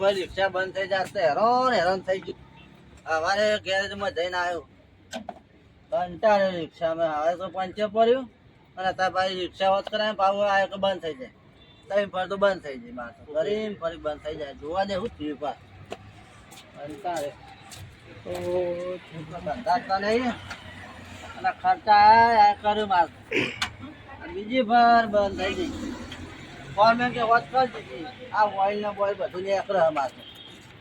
ફરી રિક્ષા બંધ થઈ તો હેરાન હેરાન થઈ ગયું. અમારે ગેરેજમાં જઈને આવ્યો. કંટાળે રિક્ષામાં. હવે તો પંચર પડ્યું. અને ત્યાં પાછી રિક્ષા વાત કરાય પાછું આવ્યો કે બંધ થઈ જાય. ત્રણ ફર તો બંધ થઈ જાય માથું કરીને ફરી બંધ થઈ જાય. જોવા દે હું થયું પર કંટાળે તો ધંધા તો નહીં. અને ખર્ચા કર્યું મારું. બીજી ફર બંધ થઈ ગઈ. ફોરમેન કે વાત કરી દીધી આ ઓઇલ ને બોઇલ બધું ને એકરે માથું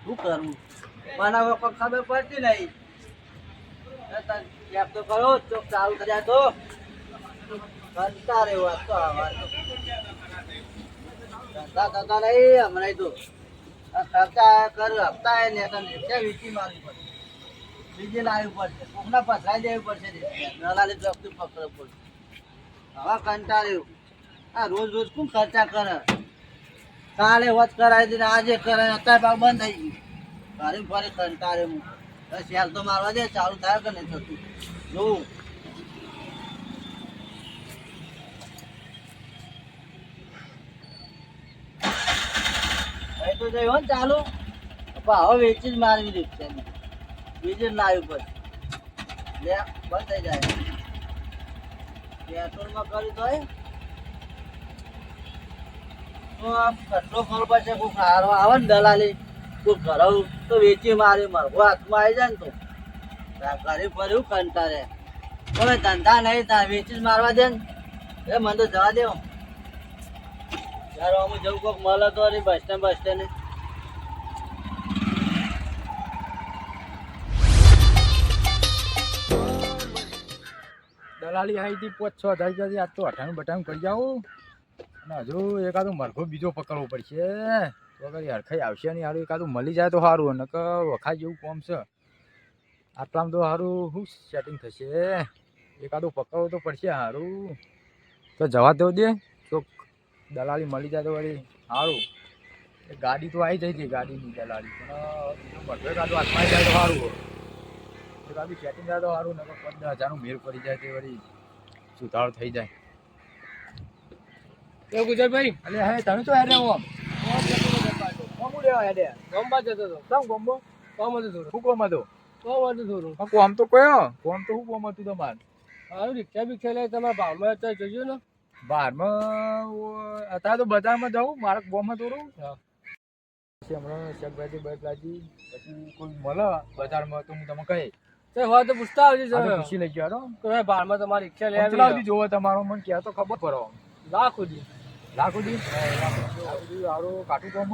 શું કરવું? મને હવે કોઈ ખબર પડતી નહીં. ચેક તો કરો, ચોક ચાલુ કર્યા તો. કંટાળે વાત તો તો. ધંધા નહીં હમણાં તો. આ ખર્ચા કર હપ્તા ને તને વીચી મારવી પડશે. બીજી લાવવી પડશે. કોકના પથરાઈ દેવી પડશે. નલાલી જપ્તી પકડવું પડશે. હવે કંટાળ્યું. આ રોજ રોજ કોણ ખર્ચા કરે? કાલે વચ કરાવી દીધા આજે કરે અત્યારે પાછું બંધ થઈ ગયું. ફરી ફરી કંટાળે હું. શેર તો મારવા દે, ચાલુ થાય કે નહીં થતું? જોવું તો જઈ હો ને ચાલુ. હવે વેચી જ મારવી દીધી છે બીજું ના આવ્યું પછી. બંધ થઈ જાય. પેટ્રોલમાં કર્યું તો કેટલો ખબર પડશે કોઈ સારો આવે ને દલાલી કોઈ ઘરાવું તો વેચી મારી મરઘો હાથમાં આવી જાય ને તો. ઘરે ફર્યું કંટાળે. હવે ધંધા નહીં થાય વેચી મારવા દે ને. એ મને તો જવા દે યાર હું જવું કોઈક મળે તો બસ સ્ટેન્ડ, બસ દલાલી આવી હતી પોચ છ હજાર આજ તો અઠાણું બઠાણું કરી જાઉં અને હજુ એકાદું મરઘો બીજો પકડવો પડશે. તો કઈ હરખાઈ આવશે નહીં સારું એકાદું મળી જાય તો સારું નક વખાઈ જેવું કોમ છે. આટલામાં તો સારું શું સેટિંગ થશે? એકાદું પકડવું તો પડશે સારું તો જવા દો દે તો દલાલી મળી જાય તો વળી સારું ગાડી તો આવી જાય છે ગાડીની દલાલી. પણ મરઘો એકાદું હાથમાં જાય તો સારું એકાદું સેટિંગ થાય તો સારું ને પંદર હજારનું મેળ પડી જાય તે વળી. સુધારો થઈ જાય. એ ગુજરભાઈ અલે હે તમે તો હેડે ઓમ ઓમ લેવા હેડે. જતો ગોમ્બો કોમ હતું થોડું. હું કોમ હતો? કોમ હતું થોડું. કોમ તો કયો? કોમ તો હું કોમ હતું તમાર? હારું રિક્ષા બિક્ષા લઈ તમારા ભાવમાં અત્યારે જોજો ને. બહારમાં અત્યારે તો બજારમાં જાઉં મારે કોમ હતું હા. પછી હમણાં શાકભાજી બાકભાજી પછી કોઈ મળે બજારમાં તો હું તમે કહી. તે હોય તો પૂછતા આવજો પૂછી લઈ ગયો તો ભાઈ તમારી રિક્ષા લઈ આવી જોવો તમારો મને ક્યાં તો ખબર પડો. લાખ સુધી લાખ સુધી લાખ સુધી કાઠું કોમ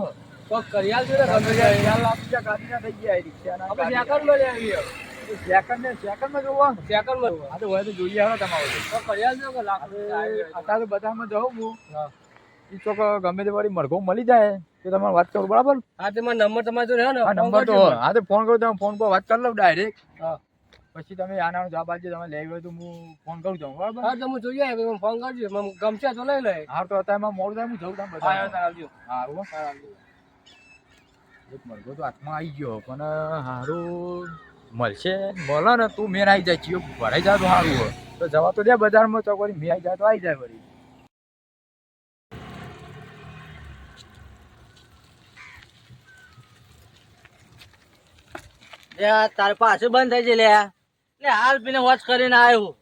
તો કરી આલજો ને ગમે ચાર ત્યારે. લાખ રૂપિયા કાઢીને થઈ ગયા રિક્ષાના ગાડીના. સેકન્ડમાં લઈ સેકન્ડ ને સેકન્ડમાં જોવા સેકન્ડમાં આ તો હોય તો જોઈએ હવે તમારું. તો કે લાખ આવી. અત્યારે બધામાં જાઉં હું. ઈ ચોક ગમે તે વાળી મરઘો મળી જાય તો તમારે વાત કરો બરાબર? હા તે મારો નંબર તમારે તો રહ્યો ને? આ નંબર તો હા તો ફોન કરો તમે ફોન પર વાત કરી લઉં ડાયરેક્ટ. હા. પછી તમે આના જવાબ આપજો તમે લઈ હોય તો હું ફોન કરું છું બરાબર? હા તો હું જોઈએ આવી મને ફોન કરજો. મને ગમશે તો લઈ લે. હા તો અત્યારે મોડું થાય હું જઉં તમે હા હા બધા તાર આવજો હો. હા આવજો. એક મરઘો તો હાથમાં આવી ગયો પણ હારું. મળશે મળે ને તું મેન આવી જાય ચિયો ભરાઈ જાય તો સારું હોય તો જવા તો દે બજારમાં ચોકરી મેં આવી જાય તો આવી જાય વળી. તારે પાછું બંધ થઈ જાય લ્યા લે. હાલ પીને વોચ કરીને આવ્યો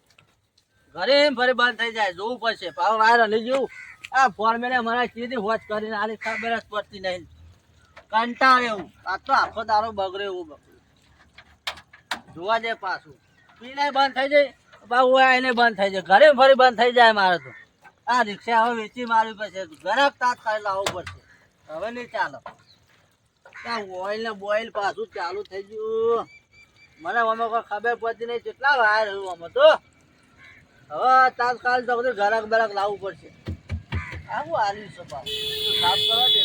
ઘરે ફરી બંધ થઈ જાય, જોવું પડશે. પાવ વાયર હલી જેવું. આ ફોર્મેલે મને કીધી વોચ કરીને આલી, ખબર જ પડતી નહીં. કંટાળ એવું આ તો આખો દારો બગડે એવું બગડે જોવા જાય પાછું. પીને બંધ થઈ જાય. બાબુ એને બંધ થઈ જાય. ઘરે ફરી બંધ થઈ જાય મારે તો. આ રિક્ષા હવે વેચી મારવી પડશે. ગરક તાત ખાઈ લાવવું પડશે. હવે નહીં ચાલો. ત્યાં ઓઇલ ને બોઇલ પાછું ચાલુ થઈ ગયું. મને અમે કોઈ ખબર પડતી નહીં. કેટલા વાર રહ્યું અમે તો. હવે તાત્કાલ તો બધું ઘરાક બરાક લાવવું પડશે. આવું આલ્યું છે સાફ કરવા દે.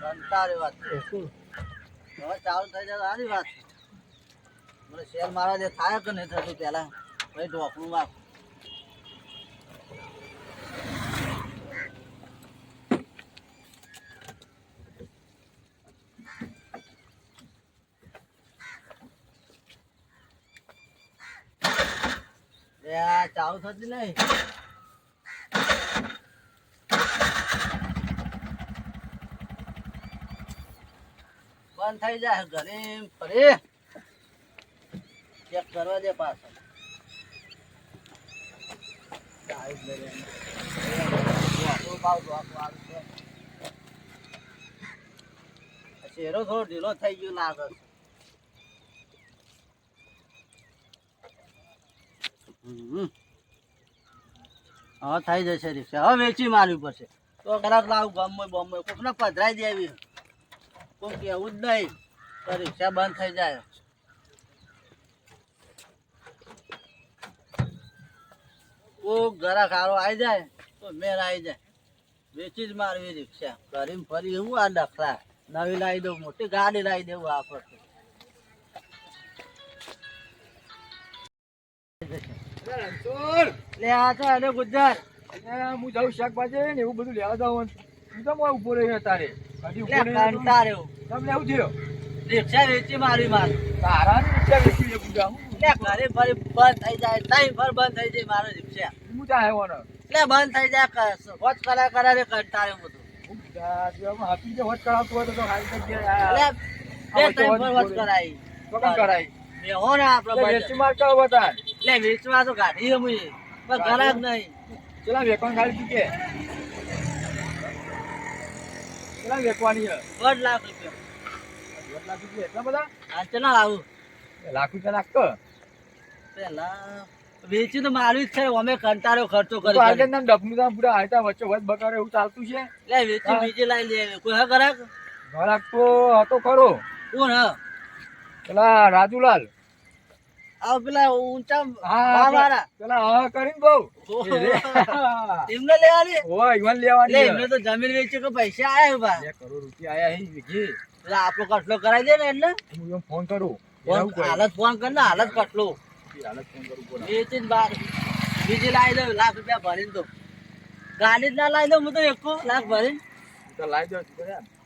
કંટાળી વાત. છે. હવે ચાલુ થઈ જાય સારી વાત. છે. મને શેર મારા જે થાય કે નહીં થતું પેલા ભાઈ ઢોકળું વાપ આવું થતી નહીં. બંધ થઈ જાય ઘરે ફરી ચેક કરવા દે પાછો. શેરો થોડો ઢીલો થઈ ગયો લાગે છે. Mm-hmm. હવે થઈ જશે રિક્ષા. હવે વેચી મારવી પડશે. તો ખરાબ લાવું ગમે બમે કોકને પધરાઈ દેવી કોઈ કેવું જ નહીં. તો રિક્ષા બંધ થઈ જાય. કોક ઘરા ખારો આવી જાય, તો મેર આવી જાય. વેચી જ મારવી રિક્ષા. કરીને ફરી એવું આ ડખલા નવી લાવી દઉં, મોટી ગાડી લાવી દેવું આ પછી લે આ તો એને ગુજરાત. હું જાઉં શાકભાજી ને એવું બધું લેવા જાઉં તું તો ઊભો રહ્યો તારે હજી ઊભો રહ્યો તમને એવું થયો? રિક્ષા વેચી મારી મારી. તારા રિક્ષા વેચી દે પૂજા હું? ઘરે ફરી બંધ થઈ જાય તઈ ફર બંધ થઈ જાય મારો રિક્ષા. હું બંધ થઈ જાય વોચ કરા કરા રે કંટાળે બધું. હું હાથી જે કરાવતું હોય તો તો હારી જગ્યાએ બે વોચ કરાઈ. તો કરાય બેહો ને બજાર. વેચી માર કરો બતા લે વેચવા તો કાઢી અમે પણ ઘરાક નહીં. ચલા વેકવાન તું કે? ચલા વેકવાની દોઢ લાખ રૂપિયા. દોઢ લાખ રૂપિયા એટલા બધા? હા ચલા આવું લાખ રૂપિયા નાખતો પેલા વેચી તો મારું જ છે અમે કંટાળો ખર્ચો કરી આગળ. ના ડબનું પૂરા હાલતા વચ્ચે વચ બકારે એવું ચાલતું છે? લે વેચી બીજી લાવી લે કોઈ હા ઘરાક ઘરાક તો હતો ખરો. કોણ હા? પેલા રાજુલાલ. આવ પેલા ઊંચા હા વાવાળા. પેલા હા કરીને બહુ. એમને લેવાની ઓય ઈવન લેવાની એમને. તો જમીન વેચી કે પૈસા આયા બા. બે કરોડ રૂપિયા આયા હે વીઘે. એટલે આપણો કટલો કરાવી દે ને એટલે હું એમ ફોન કરું. હાલત ફોન કર ને હાલત કટલો. હાલત ફોન કરું બોલા. વેચી ને બાર. બીજી લાવી દઉં લાખ રૂપિયા ભરીને તો. ગાડી જ ના લાવી દઉં હું તો એકો લાખ ભરીને. તો લાવી દઉં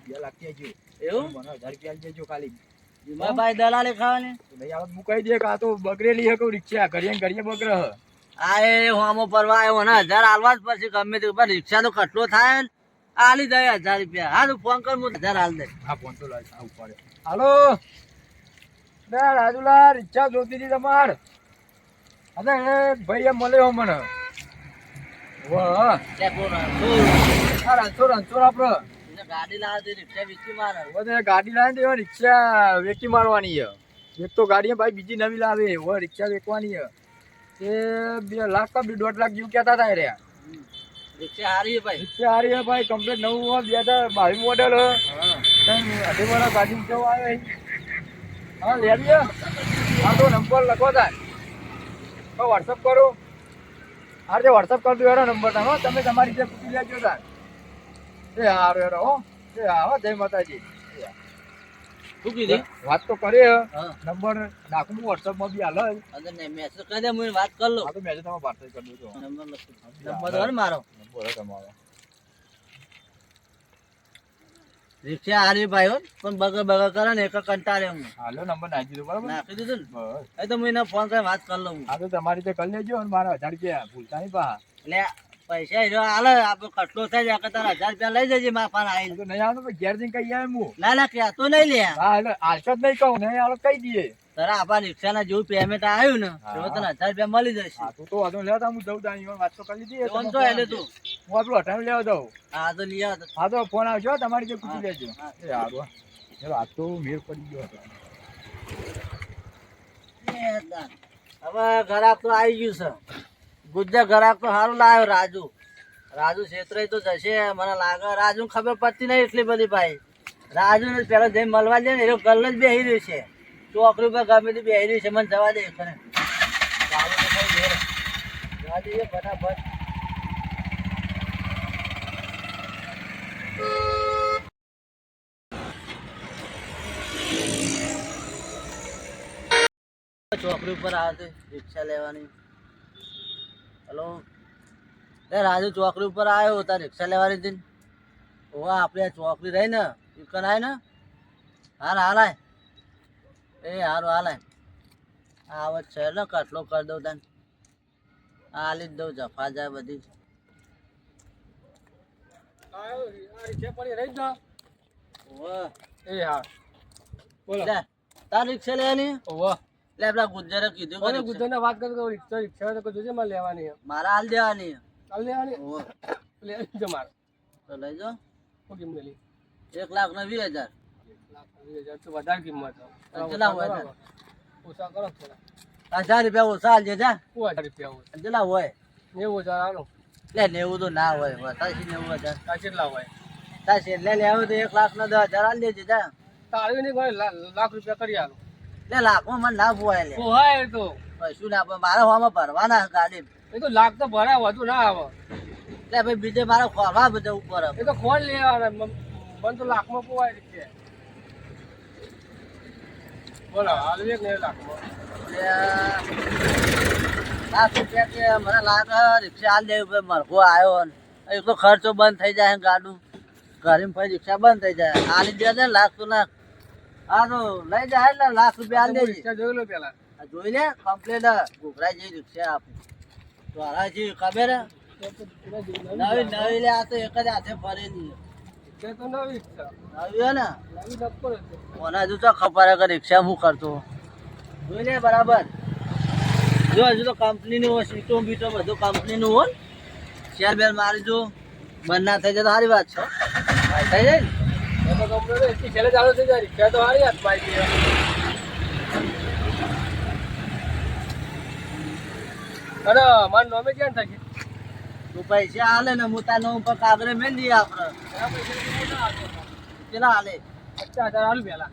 બે લાખ જ્યો. એવું? મને હજાર રૂપિયા દેજો ખાલી. ભાઈ દલાલી ખાવાની. ભાઈ આ કહી દે કે તો બગડેલી હે રિક્ષા ઘડીએ ઘડીએ બગડે હે. આ એ હોમો પરવા આવ્યો ને હજાર આલવા જ પછી ગમે તે પણ રિક્ષા તો કટલો થાય ને આલી દે હજાર રૂપિયા. હા તું ફોન કર હું હજાર હાલ દે હા ફોન તો લાવી ઉપાડે. હાલો. બે રાજુલા રિક્ષા જોતી હતી તમાર. અરે એ ભાઈએ મળ્યો મને વાહ રણછોડ રણછોડ આપડે. ગાડી લાવે તો રિક્ષા વેચી મારે. હવે ગાડી લાવીને તો રિક્ષા વેચી મારવાની છે. એક તો ગાડી ભાઈ બીજી નવી લાવે હવે રિક્ષા વેચવાની છે. એ બે લાખ કા દોઢ લાખ જેવું કહેતા હતા રે રિક્ષા હારી ભાઈ. રિક્ષા હારી ભાઈ કમ્પ્લીટ નવું બે હજાર બાવીસ મોડેલ અઢી વાળા ગાડી કેવો આવે? હા લેવી? હા તો નંબર લખો થાય તો વોટ્સઅપ કરો. હા જે વોટ્સઅપ કરી દો એનો નંબર તમે તમે તમારી રીતે પૂછી લેજો તાર. એ હારો હેરો હો. એ હા જય માતાજી. શું કીધી? વાત તો કરી નંબર નાખું હું વોટ્સઅપમાં બી હાલ. જ. અને મેસેજ કરી દે હું વાત કરી લઉં હા તો મેસેજ કરી નંબર નંબર મારો? નંબર તમારો. રિક્ષા હારી ભાઈ પણ બગર બગર કરે ને એક કંટાળે હું હાલો નંબર નાખી દીધો બરાબર? નાખી દીધું ને? એ તો હું એને ફોન કરી વાત કરી લઉં. હા તો તમારી રીતે કરી લેજો અને મારા હજાર રૂપિયા ભૂલતા નહીં પા એટલે પૈસા એ હાલે આપણે કટલો થઈ જાય કે તારા હજાર રૂપિયા લઈ જજે મારા પાસે આવીને. તો નહીં આવવાનું તો ઘેર જઈને કહી આવે હું ના ના તો નહીં લે હા એટલે જ નહીં કહું નહીં આલો કહી દઈએ. તારા આપણા રિક્ષાના જેવું પેમેન્ટ આવ્યું ને હા. તને હજાર રૂપિયા મળી જશે. તો તો વાંધો. લેતા હું જઉં તાણી વાત તો કરી લીધી ફોન તો એટલે તું હું આપણું અઠાણું લેવા દઉં હા તો લઈ આવ. હા તો ફોન આવજો તમારી જે પૂછી લેજો. એ હારું. આ તો મેળ પડી ગયો હતો. હવે ઘર તો આવી ગયું છે. ગુજ્જર ઘરાક તો સારું લાવ્યો રાજુ. રાજુ છેતરાઈ તો જશે, મને લાગે રાજુ ખબર પડતી નહીં એટલી બધી ભાઈ. રાજુ ને પેલા જઈને મળવા દે ને, એ ગલ જ બેહી રહ્યું છે. ચોકરી પર ગમે તે બેહી રહ્યું છે, મને જવા દે ખરે. જવા ચોકડી ઉપર આવે રિક્ષા લેવાની. હલો. એ રાજુ ચોકડી ઉપર આવ્યો તાર રિક્ષા લેવાની હતી ઓવા આપણે ચોકડી રહી ને ઇકન આય ને. હાર હાલાય એ હારું હાલાય આવે છે ને કટલો કરી દઉં તને. હાલી જ દઉં જફા જાય બધી. ઓવા તાર રિક્ષા લેવાની? ઓહો. લે આપડા ગુજરે કીધું કે કોને ને વાત કરી કે રિક્ષા રિક્ષા તો જોજે મારે લેવાની છે. મારા હાલ દેવાની ચાલ લેવાની ઓ. લે જો મારે. તો લઈ જાઓ શું કિંમત લી? એક લાખ ને વીસ હજાર. વધારે કિંમત? ઓછા કરો થોડા. હજાર રૂપિયા ઓછા હાલજે જા. શું હજાર રૂપિયા કેટલા હોય? નેવું હજાર આલો. લે નેવું તો ના હોય. બતાવશી નેવું હજાર. કેટલા હોય? તાર છેલ્લે લેવું તો એક લાખ ને દસ હજાર હાલ દેજે જા. તાળી નહીં લાખ રૂપિયા કરી આલો. લે લાખમાં મને ના પોવાય લે. પોહાય તો. શું ના પણ મારા હોમાં ભરવાના ગાડી. એ તો લાખ તો ભરાય વધુ ના આવે. લે ભાઈ બીજે મારે ખોરવા બધા ઉપર એ તો ખોલ લેવાના મને તો લાખમાં પોવાય છે બોલો હાલ એક ને લાખમાં લાખ રૂપિયા કે મને લાગે રિક્ષા હાલ દેવી મરઘો આવ્યો તો ખર્ચો બંધ થઈ જાય ગાડું ઘરે પછી રિક્ષા બંધ થઈ જાય. હાલી દે ને લાખ તો લાખ હા તો લઈ જાય ને લાખ રૂપિયા હાલ દેજે. જોઈ લો પેલા. જોઈ લે કમ્પ્લેટ ઘોઘરા જેવી રિક્ષા આપે દ્વારા જેવી ખબર? નવી નવી લે આ તો એક જ હાથે ફરેલી તો નવી નવી ને? છે. ઓના હજુ તો ખબર કે રિક્ષા હું કરતો? જોઈ લે બરાબર. જો હજુ તો કંપનીનું હોય સીટો બીટો બધું કંપનીનું હોય. શેર બેર મારી જો બંધ ના થઈ જાય તો સારી વાત છે. થઈ જાય ને? તો તે એટલી છેલ્લે ચાલુ થઈ જાય રિક્ષા તો હાથમાં આવી ગઈ. અને મારું નોમે ક્યાં થશે તું પૈસા હાલે ને હું તાર ઉપર કાગરે મેં દઈએ આપણે. કેટલા હાલે પચાસ હજાર હાલ પેલા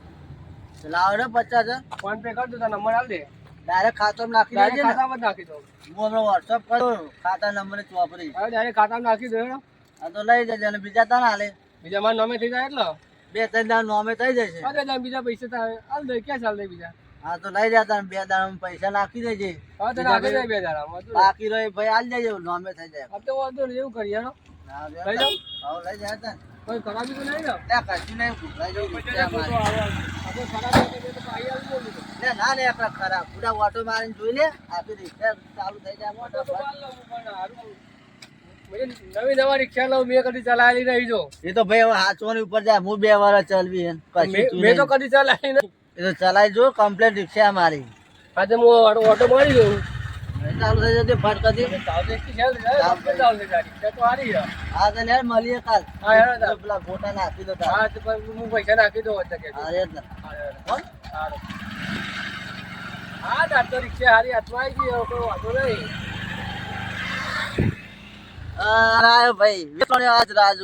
પેલા આવડે પચાસ હજાર ફોન પે કરી દો તાર નંબર હાલ દે ડાયરેક્ટ ખાતામાં નાખી દેજે ખાતામાં નાખી દો હું હમણાં વોટ્સઅપ કરું ખાતા નંબર વાપરી ડાયરેક્ટ ખાતામાં નાખી દો આ તો લઈ જજે અને બીજા તારા હાલે બીજા મારા નોમે થઈ જાય એટલે બે ત્રણ દાન નોમે થઈ જશે. અરે તો બીજા પૈસા થાય હાલ દે ક્યાં ચાલ દે બીજા? હા તો લઈ જતા બે દાડા પૈસા નાખી દેજે. હા તો નાખી દે બે હજાર બાકી રહી ભાઈ હાલ દેજે નોમે થઈ જાય. તો વાંધો નહીં એવું કરીએ. હા, લઈ જાઉં? હા, લઈ જાય તાન. કોઈ ખરાબી તો નહીં ને કશું નહીં, જાય ના આપણે પૂરા ઓટો મારીને જોઈ લે. આખી રિક્ષા ચાલુ થઈ જાય મોટો નવી નવા રિક્ષા લઉં મેં કદી ચલાવેલી નહીં જો. એ તો ભાઈ હવે હાચવાની ઉપર જાય હું બે વાર ચલવી મેં તો કદી ચલાવી નહીં. એ તો ચલાઈ જો કમ્પ્લેટ રિક્ષા મારી. આજે હું ઓટો મારી દઉં. ચાલુ થઈ જતી ફટ. હા તો લે મળીએ કાલ. હા, પેલા ગોટા નાખી દો હા તો હું પૈસા નાખી દઉં વચ્ચે હા, એ જ ને. હો? હારું. હા. તાર તો રિક્ષા હારી હાથમાં આવી ગઈ વાંધો નહીં. ભાઈ રાજુ.